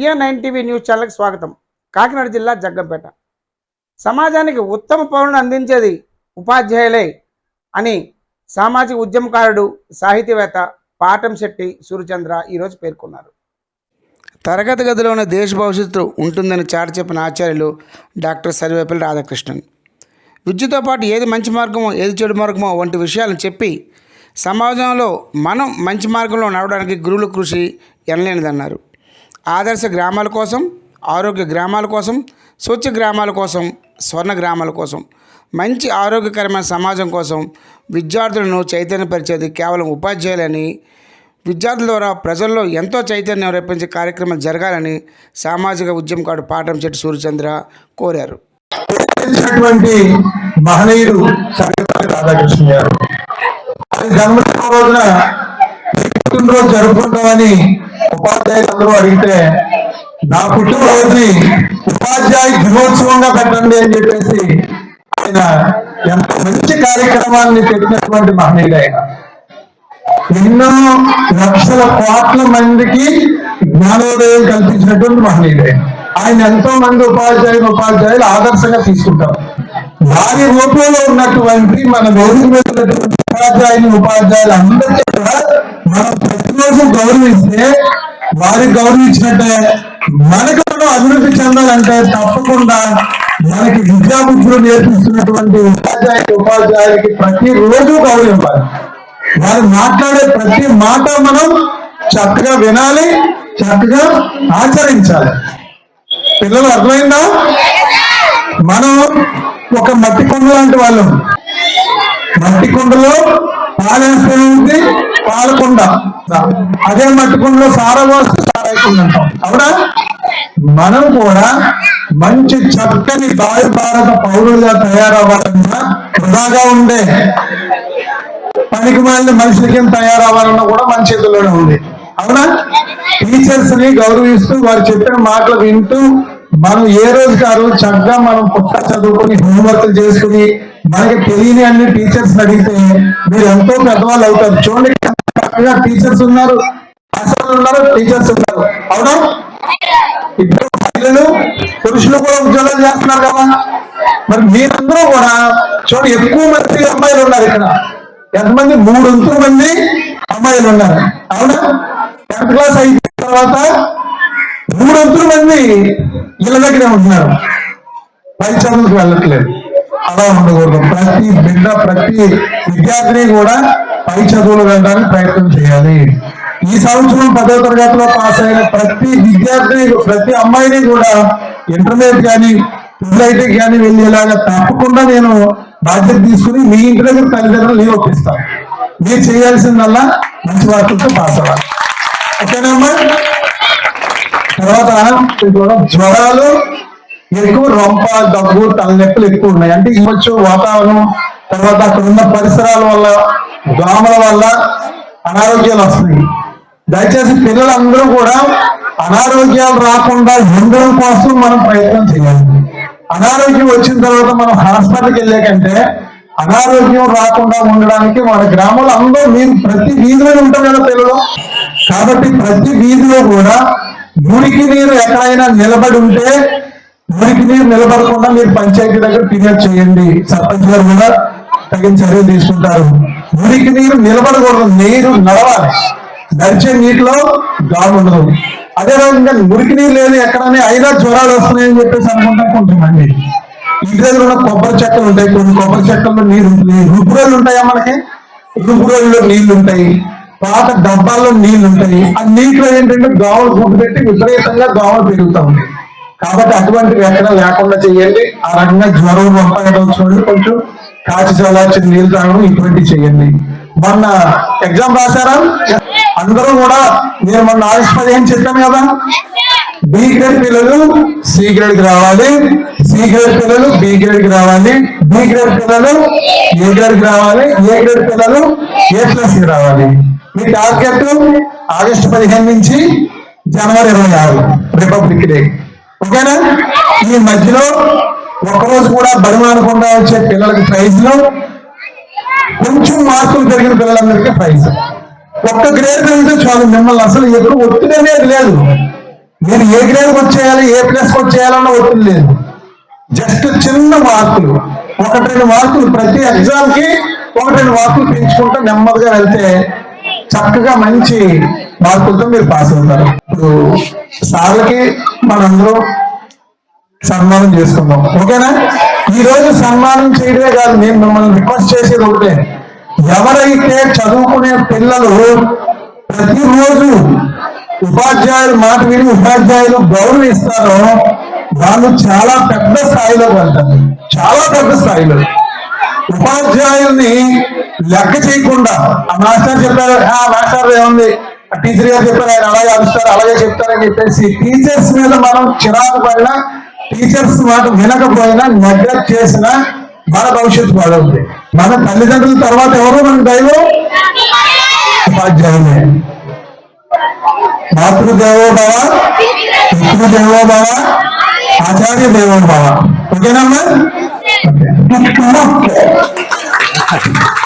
India nine TV news ఛానల్కి స్వాగతం. కాకినాడ జిల్లా జగ్గంపేట. సమాజానికి ఉత్తమ పౌరుని అందించేది ఉపాధ్యాయులే అని సామాజిక ఉద్యమకారుడు సాహితీవేత్త పాటం శెట్టి సూర్యచంద్ర ఈరోజు పేర్కొన్నారు. తరగతి గదిలోనే దేశ భవిష్యత్తు ఉంటుందని చాటి చెప్పిన ఆచార్యులు డాక్టర్ సర్వేపల్లి రాధాకృష్ణన్. విద్యతో పాటు ఏది మంచి మార్గమో ఏది చెడు మార్గమో వంటి విషయాలను చెప్పి సమాజంలో మనం మంచి మార్గంలో నడవడానికి గురువుల కృషి ఎనలేనిదన్నారు. ఆదర్శ గ్రామాల కోసం ఆరోగ్య గ్రామాల కోసం స్వచ్ఛ గ్రామాల కోసం స్వర్ణ గ్రామాల కోసం మంచి ఆరోగ్యకరమైన సమాజం కోసం విద్యార్థులను చైతన్యపరిచేది కేవలం ఉపాధ్యాయులని విద్యార్థుల ద్వారా ప్రజల్లో ఎంతో చైతన్యం రేపించే కార్యక్రమాలు జరగాలని సామాజిక ఉద్యమకాడు పాఠం చెట్టు సూర్యచంద్ర కోరారు. మహనీయుడు రాధాకృష్ణ గారు. జన్మదిన రోజున జరుపుకుంటామని ఉపాధ్యాయులందరూ అడిగితే నా పుట్టినరోజుని ఉపాధ్యాయ దినోత్సవంగా పెట్టండి అని చెప్పేసి ఆయన ఎంత మంచి కార్యక్రమాన్ని పెట్టినటువంటి మహనీయుడు ఆయన ఎన్నో లక్షల కోట్ల మందికి జ్ఞానోదయం కల్పించినటువంటి మహనీయుడు ఆయన. ఎంతో మంది ఉపాధ్యాయులు ఉపాధ్యాయులు ఆదర్శంగా తీసుకుంటారు వారి రూపంలో ఉన్నటువంటి మన వేదిక మీద ఉన్నటువంటి ఉపాధ్యాయులు ఉపాధ్యాయులు అందరికీ కూడా మనం ప్రతిరోజు గౌరవిస్తే వారికి గౌరవించినట్టే మనకు మనం అభివృద్ధి చెందాలంటే తప్పకుండా మనకి విద్యాబుద్ధులు నేర్పిస్తున్నటువంటి ఉపాధ్యాయులు ఉపాధ్యాయులకి ప్రతిరోజు గౌరవించాలి వారు మాట్లాడే ప్రతి మాట మనం చక్కగా వినాలి చక్కగా ఆచరించాలి. పిల్లలు అర్థమైందా? మనం ఒక మట్టి కొండ లాంటి వాళ్ళం. మట్టి కొండలో పాలేస్తే ఉంది పాలకుండ అదే మట్టుకుండా కుండలో సారా అవునా? మనం కూడా మంచి చక్కని భావి భారత పౌరులుగా తయారవ్వాలన్నా వృధాగా ఉండే పనికి మాలిన మనుషులకేం తయారవ్వాలన్నా కూడా మన చేతుల్లోనే ఉంది. అవునా? టీచర్స్ని గౌరవిస్తూ వారు చెప్పిన మాటలు వింటూ మనం ఏ రోజుకి ఆ రోజు చక్కగా మనం పుట్ట చదువుకొని హోంవర్క్ చేసుకుని మనకి తెలియని అన్ని టీచర్స్ అడిగితే మీరు ఎంతో పెద్దవాళ్ళు అవుతారు. చూడండి చక్కగా టీచర్స్ ఉన్నారు. అసలు ఉన్నారు టీచర్స్ ఉన్నారు. అవునా? ఇప్పుడు మహిళలు పురుషులు కూడా ఉద్యోగాలు చేస్తున్నారు కదా. మరి మీరందరూ కూడా చూడండి ఎక్కువ మంది అమ్మాయిలు ఉన్నారు ఇక్కడ. ఎంతమంది? మూడు వంతుల మంది అమ్మాయిలు ఉన్నారు. అవునా? టెన్త్ క్లాస్ అయిపోయిన తర్వాత మూడు వంతుల మంది ఇళ్ళ దగ్గరే ఉంటున్నారు. పై చదువులకు వెళ్ళట్లేదు. అలా ఉండకూడదు. ప్రతి బిడ్డ ప్రతి విద్యార్థిని కూడా పై చదువులు వెళ్ళడానికి ప్రయత్నం చేయాలి. ఈ సంవత్సరం పదో తరగతిలో పాస్ అయిన ప్రతి విద్యార్థిని ప్రతి అమ్మాయిని కూడా ఇంటర్మీడియట్ కానీ ఐటీ కానీ వెళ్ళేలాగా తప్పకుండా నేను బాధ్యత తీసుకుని మీ ఇంటి దగ్గర తల్లిదండ్రులు నేను ఒప్పిస్తాను. మీరు చేయాల్సిందల్లా మంచి వార్తలతో పాస్ అవ్వాలి. ఓకేనమ్మా తర్వాత జ్వరాలు ఎక్కువ రొంప దగ్గు తలనొప్పులు ఎక్కువ ఉన్నాయి. అంటే ఇవ్వచ్చు వాతావరణం తర్వాత అక్కడ ఉన్న పరిసరాల వల్ల దోమల వల్ల అనారోగ్యాలు వస్తున్నాయి. దయచేసి పిల్లలందరూ కూడా అనారోగ్యాలు రాకుండా ఉండడం కోసం మనం ప్రయత్నం చేయాలి. అనారోగ్యం వచ్చిన తర్వాత మనం హాస్పిటల్కి వెళ్ళే కంటే అనారోగ్యం రాకుండా ఉండడానికి మన గ్రామంలో అందరూ మీరు ప్రతి వీధిలో ఉంటారు కదా పిల్లలు. కాబట్టి ప్రతి వీధిలో కూడా మురికి నీరు ఎక్కడైనా నిలబడి ఉంటే ఊరికి నీరు నిలబడకుండా మీరు పంచాయతీ దగ్గర ఫిర్యాదు చేయండి. సర్పంచ్ గారు కూడా తగిన చర్యలు తీసుకుంటారు. ఊరికి నీరు నిలబడకూడదు. నీరు నడవాలి. నడిచే నీటిలో గాలి ఉండదు. అదే విధంగా మురికి నీరు లేదు ఎక్కడనే అయినా జ్వరాలు వస్తున్నాయని చెప్పేసి అనుకుంటాం కొంతమంది. ఇంటి దగ్గర ఉన్న కొబ్బరి చెక్కలు ఉంటాయి. కొన్ని కొబ్బరి చెక్కల్లో నీరు ఉంటుంది రోజులు ఉంటాయా మనకి? రుబ్బురోళ్ళలో నీళ్ళు ఉంటాయి. పాత డబ్బాల్లో నీళ్ళు ఉంటాయి. ఆ నీటిలో ఏంటంటే గావులు గుడ్డు పెట్టి విపరీతంగా గావులు పెరుగుతూ ఉంటాయి. కాబట్టి అటువంటివి ఎక్కడ లేకుండా చేయండి. ఆ రకంగా జ్వరం రొంపగడం చూడండి. కొంచెం కాచి చల్లార్చిన నీళ్ళు తాగడం ఇటువంటివి చేయండి. మొన్న ఎగ్జామ్ రాశారా? అందరూ కూడా నేను మొన్న ఆగస్ట్ పదిహేను చెప్పాను కదా. బి గ్రేడ్ పిల్లలు సి గ్రేడ్కి రావాలి. సి గ్రేడ్ పిల్లలు బి గ్రేడ్కి రావాలి. బి గ్రేడ్ పిల్లలు ఏ గ్రేడ్కి రావాలి. ఏ గ్రేడ్ పిల్లలు ఏ ప్లస్కి రావాలి. మీ టార్గెట్ ఆగస్టు పదిహేను నుంచి జనవరి ఇరవై ఆరు రిపబ్లిక్ డే. ఓకేనా? ఈ మధ్యలో ఒక్కరోజు కూడా బరిమానకుండా వచ్చే పిల్లలకి ప్రైజ్లు. కొంచెం మార్కులు పెరిగిన పిల్లలందరికీ ప్రైజ్. ఒక్క గ్రేడ్ పెరిగితే చాలు మిమ్మల్ని అసలు ఎదురు ఒత్తిడి అనేది లేదు. మీరు ఏ గ్రేడ్కి వచ్చేయాలి ఏ ప్లేస్కి వచ్చేయాలన్న ఒత్తిడి లేదు. జస్ట్ చిన్న మార్కులు. ఒకటి రెండు మార్కులు ప్రతి ఎగ్జామ్కి ఒకటి రెండు మార్కులు పెంచుకుంటూ నెమ్మదిగా వెళ్తే చక్కగా మంచి మార్కులతో మీరు పాస్ అవుతారు. ఇప్పుడు సార్లకి మనందరం సన్మానం చేసుకుందాం. ఓకేనా? ఈ రోజు సన్మానం చేయడమే కాదు నేను మిమ్మల్ని రిక్వెస్ట్ చేసేది ఒకటే. ఎవరైతే చదువుకునే పిల్లలు ప్రతిరోజు ఉపాధ్యాయులు మాట విని ఉపాధ్యాయులు గౌరవిస్తారో వాళ్ళు చాలా పెద్ద స్థాయిలో వెళ్తారు. చాలా పెద్ద స్థాయిలో. ఉపాధ్యాయుల్ని లెక్క చేయకుండా ఆ మాస్టర్ చెప్పారు ఆ మాస్టర్ ఏముంది? ఆ టీచర్ గారు చెప్పారు ఆయన అలాగే అరుస్తారు అలాగే చెప్తారని చెప్పేసి టీచర్స్ మీద మనం చిరాకు పడినా టీచర్స్ మాట వినకపోయినా నెగ్లెక్ట్ చేసిన మన భవిష్యత్తు బాగుంది మన తల్లిదండ్రుల తర్వాత ఎవరు మన దైవం? ఉపాధ్యాయులే. మాతృదేవో బావ పితృదేవో బావ ఆచార్య దేవో బావ ఓకేనమ్మా ビッグマッチ